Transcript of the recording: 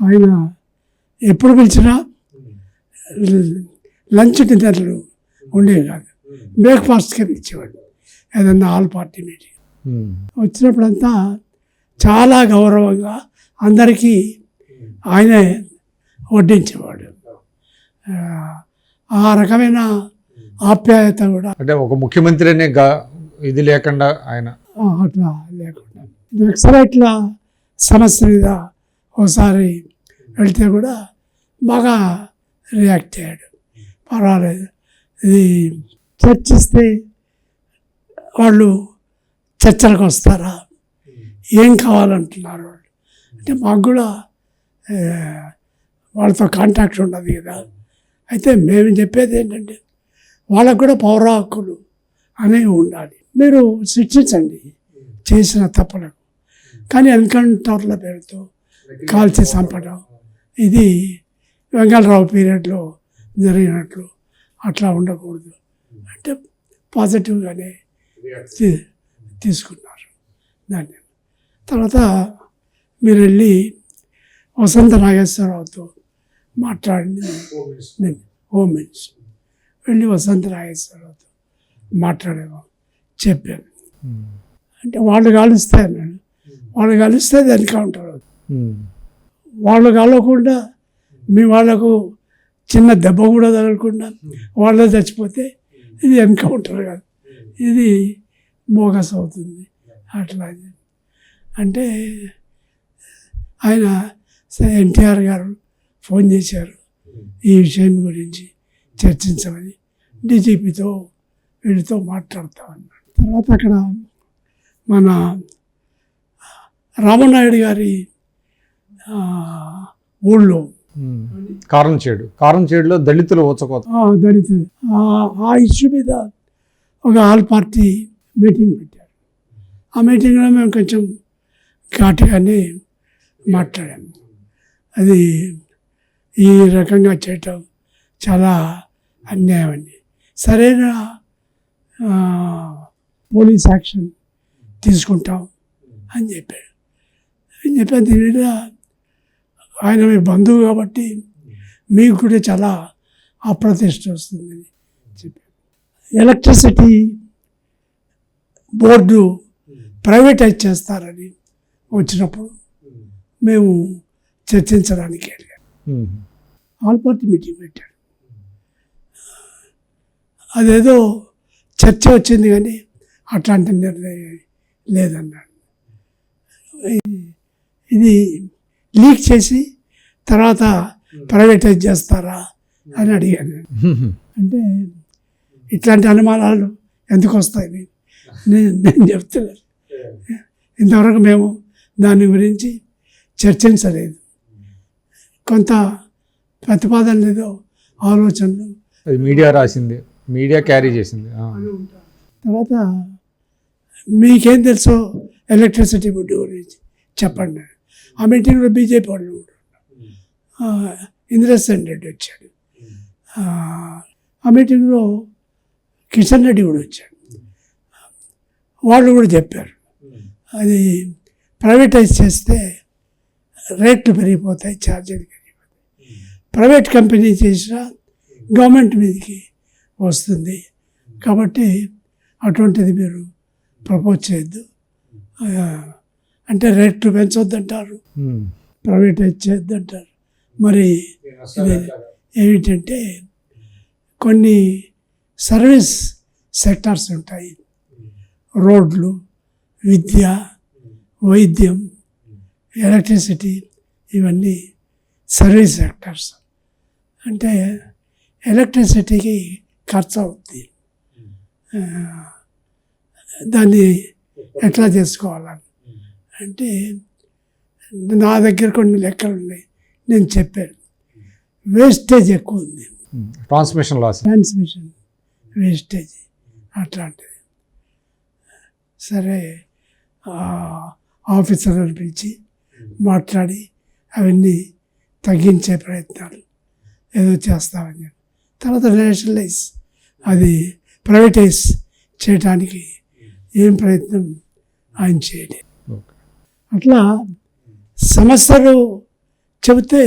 ఆయన ఎప్పుడు పిలిచినా లంచ్ డిన్నర్లు ఉండేవి కాదు బ్రేక్ఫాస్ట్కే పిలిచేవాడు ఏదన్నా ఆల్ పార్టీ మీటింగ్. ఉమ్. వచ్చినప్పుడంతా చాలా గౌరవంగా అందరికీ ఆయనే వడ్డించేవాడు. ఆ, రకమైన ఆప్యాయత కూడా అంటే ఒక ముఖ్యమంత్రి అనే గా- ఇది లేకుండా ఆయన అట్లా లేకుండా. నక్సలైట్ల సమస్య మీద ఒకసారి వెళితే కూడా బాగా రియాక్ట్ అయ్యాడు. పర్వాలేదు. ఇది చర్చిస్తే వాళ్ళు చర్చలకు వస్తారా? ఏం కావాలంటున్నారు వాళ్ళు? అంటే మాకు కూడా వాళ్ళతో కాంటాక్ట్ ఉండదు కదా. అయితే మేము చెప్పేది ఏంటంటే వాళ్ళకు కూడా పౌర హక్కులు అనేవి ఉండాలి. మీరు శిక్షించండి. చేసిన తప్పులకు. కానీ ఎన్కౌంటర్ల పేరుతో కాల్చి చంపడం. ఇది వెంగళరావు పీరియడ్లో జరిగినట్లు అట్లా ఉండకూడదు అంటే పాజిటివ్గానే తీసుకున్నారు. దాన్ని. తర్వాత మీరు వెళ్ళి వసంత నాగేశ్వరరావుతో మాట్లాడింది నేను. Home minister. వెళ్ళి వసంత నాగేశ్వరరావుతో మాట్లాడేవా చెప్పాను. అంటే వాళ్ళు కాలుస్తే అన్నాడు వాళ్ళు కలిస్తే అది ఎన్కౌంటర్ అవుతుంది. వాళ్ళు కలవకుండా మీ వాళ్ళకు చిన్న దెబ్బ కూడా తగలకుండా వాళ్ళే చచ్చిపోతే ఇది ఎన్కౌంటర్ కాదు. ఇది మోగస్ అవుతుంది. అట్లా అంటే ఆయన ఎన్టీఆర్ గారు ఫోన్ చేశారు ఈ విషయం గురించి చర్చించమని డీజీపీతో వీళ్ళతో మాట్లాడతామన్నాడు తర్వాత అక్కడ మన రామనాయుడు గారి ఊళ్ళో. కారం చేడు. కారం చేడులో దళితులు ఊచకోత. ఆ, దళితులు. ఆ- ఇష్యూ మీద ఒక ఆల్ పార్టీ మీటింగ్ పెట్టారు. ఆ మీటింగ్లో మేము కొంచెం ఘాటుగానే మాట్లాడాము. అది ఈ రకంగా చేయటం చాలా అన్యాయం అండి. సరైన పోలీస్ యాక్షన్ తీసుకుంటాం అని చెప్పాడు అని చెప్పాను దీని మీద ఆయన మీ బంధువు కాబట్టి మీకు కూడా చాలా అప్రతిష్ట వస్తుందని చెప్పాను ఎలక్ట్రిసిటీ బోర్డు ప్రైవేటైజ్ చేస్తారని వచ్చినప్పుడు మేము చర్చించడానికి ఉమ్. ఆల్ పార్టీ మీటింగ్ పెట్టాడు. అదేదో చర్చ వచ్చింది కానీ అట్లాంటి నిర్ణయం లేదన్నాడు. ఇది లీక్ చేసి తర్వాత ప్రైవేటైజ్ చేస్తారా అని అడిగాను. అంటే ఇట్లాంటి అనుమానాలు ఎందుకు వస్తాయి? నేను నేను చెప్తున్నాను ఇంతవరకు మేము దాని గురించి చర్చించలేదు కొంత ప్రతిపాదన లేదో ఆలోచనలు అది మీడియా రాసింది మీడియా క్యారీ చేసింది. తర్వాత మీకేం తెలుసో ఎలక్ట్రిసిటీ బోర్డు గురించి చెప్పండి ఆ మీటింగ్లో బీజేపీ వాళ్ళు కూడా ఇంద్రసేన్ రెడ్డి వచ్చాడు. ఆ, మీటింగ్లో కిషన్ రెడ్డి కూడా వచ్చాడు. వాళ్ళు కూడా చెప్పారు. అది ప్రైవేటైజ్ చేస్తే రేట్లు పెరిగిపోతాయి ఛార్జీలు పెరిగిపోతాయి. ప్రైవేట్ కంపెనీ చేసినా గవర్నమెంట్ మీదకి వస్తుంది. కాబట్టి అటువంటిది మీరు ప్రపోజ్ చేయొద్దు. అంటే రేట్లు పెంచొద్దంటారు. ప్రైవేటైజ్ చేయొద్దంటారు మరి ఇది ఏమిటంటే కొన్ని సర్వీస్ సెక్టార్స్ ఉంటాయి. రోడ్లు విద్య వైద్యం ఎలక్ట్రిసిటీ ఇవన్నీ సర్వీస్ సెక్టార్స్. అంటే ఎలక్ట్రిసిటీకి ఖర్చు అవుతుంది దాన్ని ఎట్లా చేసుకోవాలని అంటే నా దగ్గర కొన్ని లెక్కలు ఉన్నాయి. నేను చెప్పాను. వేస్టేజ్ ఎక్కువ ఉంది. ట్రాన్స్మిషన్ లాస్ ట్రాన్స్మిషన్ వేస్టేజ్ అట్లాంటిది. సరే ఆఫీసర్లను పిలిచి మాట్లాడి అవన్నీ తగ్గించే ప్రయత్నాలు ఏదో చేస్తామని చెప్పి. తర్వాత నేషనలైజ్ అది ప్రైవేటైజ్ చేయడానికి ఏం ప్రయత్నం ఆయన చేయలేదు. అట్లా సమస్యలు చెబితే